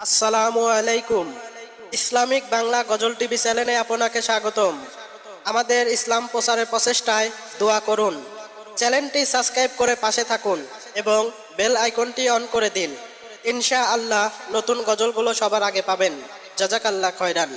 আসসালামু আলাইকুম। ইসলামিক বাংলা গজল টিভি চ্যানেলে আপনাকে স্বাগতম। আমাদের ইসলাম প্রচারের প্রচেষ্টায় দোয়া করুন। চ্যানেলটি সাবস্ক্রাইব করে পাশে থাকুন এবং বেল আইকনটি অন করে দিন। ইনশা আল্লাহ নতুন গজলগুলো সবার আগে পাবেন। জাজাকাল্লাহ খয়রান।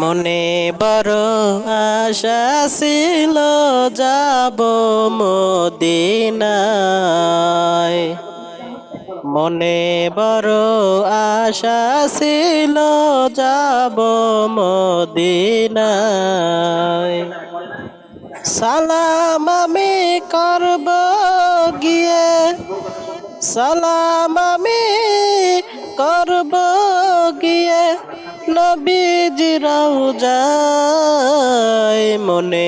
মনে বড় আশা ছিল যাব মদিনায়। মনে বড় আশা ছিল যাব মদিনায়। সালাম আমি করব গিয়ে, সালাম আমি করব গিয়ে নবীজি রওজায় মনে